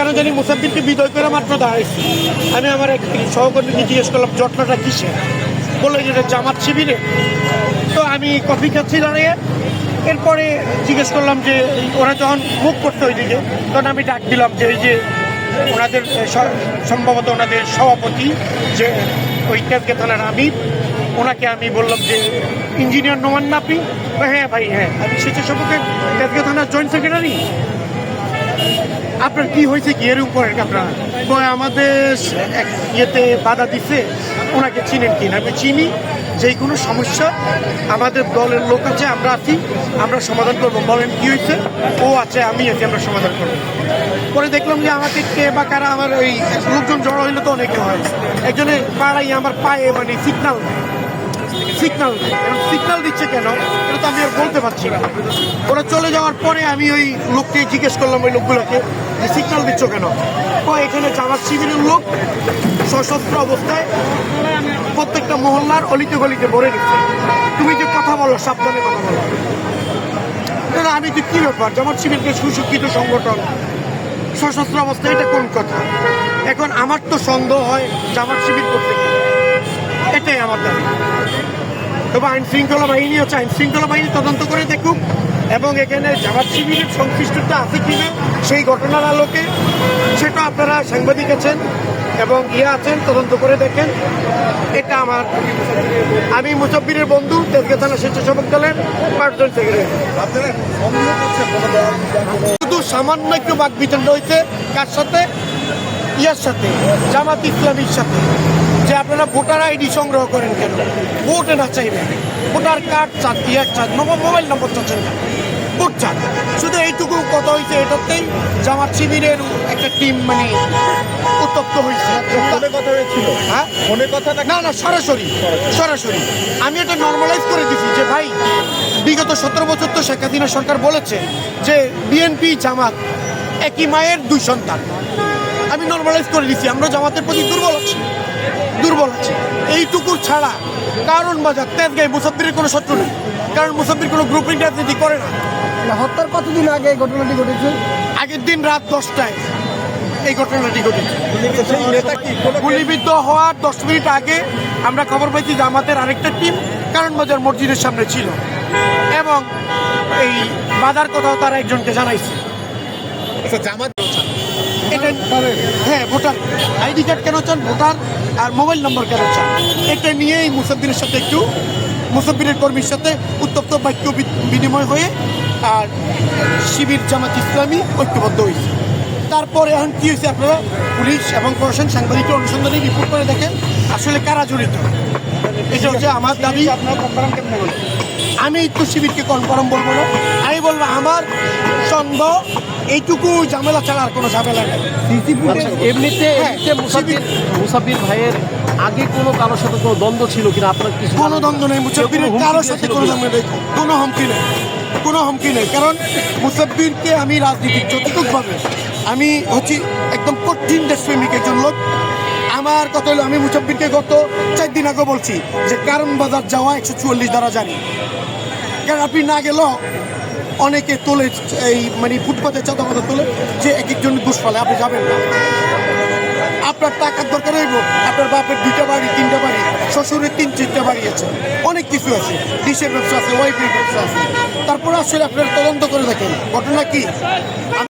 কেন জানি মুসাফিরকে বিদয় করে মাত্র দাঁড়াইছি। আমি আমার এক সহকর্মীকে জিজ্ঞেস করলাম, জটলাটা কিসে বলল যে জামাত শিবিরে। তো আমি কফি খাচ্ছি দাঁড়িয়ে। এরপরে জিজ্ঞেস করলাম যে, ওরা যখন মুখ করতো ওইদিকে? তখন আমি ডাক দিলাম যে, এই যে ওনাদের সম্ভবত ওনাদের সভাপতি, যে ওই তেজকে থানার আমির, ওনাকে আমি বললাম যে, ইঞ্জিনিয়ার নোমান না আপনি হ্যাঁ ভাই হ্যাঁ। আমি স্বেচ্ছাসেবকের তেজকে থানার জয়েন্ট সেক্রেটারি? আপনার কি হয়েছে কি? এরকম করেন আপনারা আমাদের এক ইয়েতে বাধা দিচ্ছে ওনাকে চিনেন কি না? আমি চিনি, যে কোনো সমস্যা, আমাদের দলের লোক আছে, আমরা আছি, আমরা সমাধান করব। বলেন কি হয়েছে? ও আছে, আমি আছি, আমরা সমাধান করব। পরে দেখলাম যে আমাকে কে বা কারা আমার ওই লোকজন জড়ো হইলে তো অনেকে হয়। একজনের পাড়াই আমার পায়ে মানে সিগনাল সিগনাল সিগনাল দিচ্ছে কেন? এটা তো আমি আর বলতে পারছি না। ওরা চলে যাওয়ার পরে আমি ওই লোককে জিজ্ঞেস করলাম, ওই লোকগুলোকে সিগনাল দিচ্ছ কেন? ও, এখানে জামাত শিবিরের লোক, সশস্ত্র অবস্থায় প্রত্যেকটা মহল্লার অলিতে গলিতে ভরে গেছে তুমি যে কথা বলো, সাবধানে কথা বলো। আমি তো কি ব্যাপার? জামাত শিবিরকে সুশিক্ষিত সংগঠন, সশস্ত্র অবস্থায়, এটা কোন কথা? এখন আমার তো সন্দেহ হয় জামাত শিবির করতে এটাই আমার দাবি। তবে আইন শৃঙ্খলা বাহিনী হচ্ছে আইন শৃঙ্খলা বাহিনী তদন্ত করে দেখুক এবং এখানে জামাত শিবিরের সংশ্লিষ্টতা আছে কিনা সেই ঘটনার আলোকে সেটা আপনারা সাংবাদিক আছেন এবং ইয়ে আছেন, তদন্ত করে দেখেন। এটা আমার। আমি মুসাফিরের বন্ধু, তেজগা থানা স্বেচ্ছাসেবক দলের পাঁচজন সেক্রেটারি। শুধু সামান্য একটু বাক বিতণ্ড হয়েছে, কার সাথে? ইয়ার সাথে, জামাত ইসলামীর সাথে। যে আপনারা ভোটার আইডি সংগ্রহ করেন কেন? ভোটে না চাইবেন ভোটার কার্ড চান ইয়ার চান মোবাইল নম্বর চাচ্ছেন না ভোট চান। শুধু এইটুকু কথা হয়েছে এটাতেই জামাত শিবিরের একটা টিম মানে উত্তপ্ত হয়েছে কথা হয়েছিল। হ্যাঁ? ফোনে কথা না না সরাসরি। সরাসরি। আমি এটা নর্মালাইজ করে দিছি যে ভাই বিগত সতেরো বছর তো শেখ হাসিনা সরকার বলেছে যে বিএনপি জামাত একই মায়ের দুই সন্তান। আমি নর্মালাইজ করে দিছি আমরা জামাতের প্রতি দুর্বল আছি। দুর্বল আছি। এইটুকু ছাড়া কারণ বাজার তেজগাই মুসাফিরের কোনো শত্রু নেই। কারণ মুসাফির কোনো গ্রুপিং রাজনীতি করে না। হত্যার কতদিন আগে এই ঘটনাটি ঘটেছে? আগের দিন রাত দশটায় এই ঘটনাটি ঘটেছে। সেই নেতা কি কোনো গুলিবিদ্ধ হওয়ার দশ মিনিট আগে আমরা খবর পাইছি যে আমাদের আরেকটা টিম কারণ বাজার মসজিদের সামনে ছিল। এবং এই বাজার কথাও তারা একজনকে জানাইছে। আচ্ছা, জামাত এটা হ্যাঁ ভোটার আইডি কার্ড কেন চান ভোটার আর মোবাইল নম্বর কেন চান? এটা নিয়েই মুসাফিরের সাথে একটু মুসাফিরের কর্মীর সাথে উত্তপ্ত বাক্য বিনিময় হয়ে আর শিবির জামাত ইসলামী ঐক্যবদ্ধ হয়েছে। তারপরে এখন কি হয়েছে আপনারা পুলিশ এবং প্রশাসন সাংবাদিকের অনুসন্ধানে রিপোর্ট করে দেখেন আসলে কারা জড়িত। এটা হচ্ছে আমার দাবি। আপনার কনফার্ম কেমন আমি একটু শিবিরকে কনফার্ম বলব না। আমার সন্দেহ এইটুকু ঝামেলা ছাড়া আর কোনো ঝামেলা নেই। সিসি ফুটেজ আচ্ছা, এমনিতে হ্যাঁ, মুসাফির মুসাফির ভাইয়ের আগে কোনো কারোর সাথে কোনো দ্বন্দ্ব ছিল কিনা? আপনার কিছু কোনো দ্বন্দ্ব নেই মুসাফিরের কারোর সাথে কোনো? দ্বন্দ্ব নেই কোনো হুমকি নেই কোনো হুমকি নেই। কারণ মুসাফিরকে আমি রাজনীতি যতটুকভাবে আমি হচ্ছি একদম কঠিন দেশপ্রেমিক একজন লোক। আমার কথা হলো আমি মুসাফিরকে গত চার দিন আগে বলছি যে কারণ বাজার যাওয়া একশো চুয়াল্লিশ দ্বারা জানি। কারণ আপনি না গেলেও অনেকে তোলে, এই মানে ফুটপাতে চাঁদা মাথা তোলে, যে এক একজন ঘুষ ফলে আপনি যাবেন না। আপনার টাকার দরকার হইব আপনার বাপের দুইটা বাড়ি, তিনটা বাড়ি, শ্বশুরের তিন, চারটা বাড়ি আছে। অনেক কিছু আছে ডিশের ব্যবসা আছে, ওয়াইফের ব্যবসা আছে। তারপর আসলে আপনার তদন্ত করে দেখেন। ঘটনা কি?